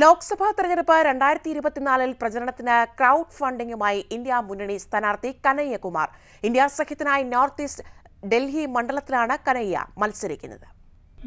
ലോക്സഭാ തെരഞ്ഞെടുപ്പ് രണ്ടായിരത്തി ഇരുപത്തിനാലിൽ പ്രചരണത്തിന് ക്രൗഡ് ഫണ്ടിംഗുമായി ഇന്ത്യ മുന്നണി സ്ഥാനാർത്ഥി കനയ്യകുമാർ. ഇന്ത്യ സഖ്യത്തിനായി നോർത്ത് ഈസ്റ്റ് ഡൽഹി മണ്ഡലത്തിലാണ് കനയ്യ മത്സരിക്കുന്നത്.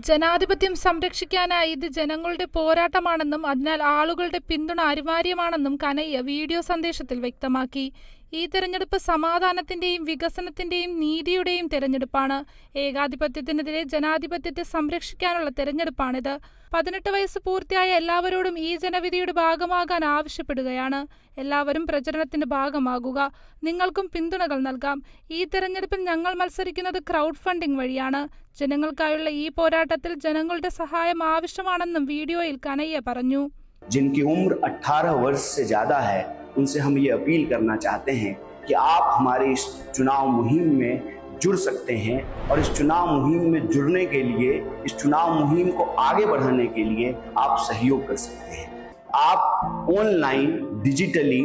ജനാധിപത്യം സംരക്ഷിക്കാനായി ഇത് ജനങ്ങളുടെ പോരാട്ടമാണെന്നും അതിനാൽ ആളുകളുടെ പിന്തുണ അനിവാര്യമാണെന്നും കനയ്യ വീഡിയോ സന്ദേശത്തിൽ വ്യക്തമാക്കി. ഈ തെരഞ്ഞെടുപ്പ് സമാധാനത്തിന്റെയും വികസനത്തിന്റെയും നീതിയുടെയും തെരഞ്ഞെടുപ്പാണ് ഏകാധിപത്യത്തിനെതിരെ ജനാധിപത്യത്തെ സംരക്ഷിക്കാനുള്ള തെരഞ്ഞെടുപ്പാണിത് പതിനെട്ട് വയസ്സ് പൂർത്തിയായ എല്ലാവരോടും ഈ ജനവിധിയുടെ ഭാഗമാകാൻ ആവശ്യപ്പെടുകയാണ് എല്ലാവരും പ്രചരണത്തിന്റെ ഭാഗമാകുക നിങ്ങൾക്കും പിന്തുണകൾ നൽകാം ഈ തെരഞ്ഞെടുപ്പിൽ ഞങ്ങൾ മത്സരിക്കുന്നത് ക്രൗഡ് ഫണ്ടിംഗ് വഴിയാണ് ജനങ്ങൾക്കായുള്ള ഈ പോരാട്ടത്തിൽ ജനങ്ങളുടെ സഹായം ആവശ്യമാണെന്നും വീഡിയോയിൽ കനയ്യ പറഞ്ഞു जिनकी उम्र 18 वर्ष से ज्यादा है उनसे हम ये अपील करना चाहते हैं कि आप हमारे इस चुनाव मुहिम में जुड़ सकते हैं और इस चुनाव मुहिम में जुड़ने के लिए, इस चुनाव मुहिम को आगे बढ़ाने के लिए आप सहयोग कर सकते हैं। आप ऑनलाइन, डिजिटली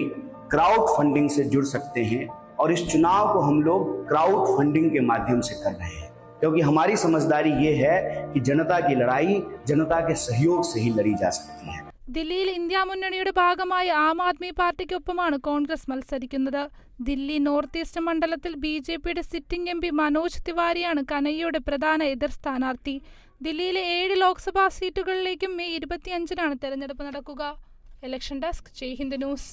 क्राउड फंडिंग से जुड़ सकते हैं और इस चुनाव को हम लोग क्राउड फंडिंग के माध्यम से कर रहे हैं। क्योंकि हमारी समझदारी ये है कि जनता की लड़ाई, जनता के सहयोग से ही लड़ी जा सकती है। ദില്ലിയിൽ ഇന്ത്യ മുന്നണിയുടെ ഭാഗമായി ആം ആദ്മി പാർട്ടിക്കൊപ്പമാണ് കോൺഗ്രസ് മത്സരിക്കുന്നത്. ദില്ലി നോർത്ത് ഈസ്റ്റ് മണ്ഡലത്തിൽ ബി ജെ പിയുടെ സിറ്റിംഗ് എം പി മനോജ് തിവാരിയാണ് കനയ്യയുടെ പ്രധാന എതിർ സ്ഥാനാർത്ഥി. ദില്ലിയിലെ ഏഴ് ലോക്സഭാ സീറ്റുകളിലേക്കും മെയ് ഇരുപത്തിയഞ്ചിനാണ് തെരഞ്ഞെടുപ്പ് നടക്കുക. Election desk Jai Hind news.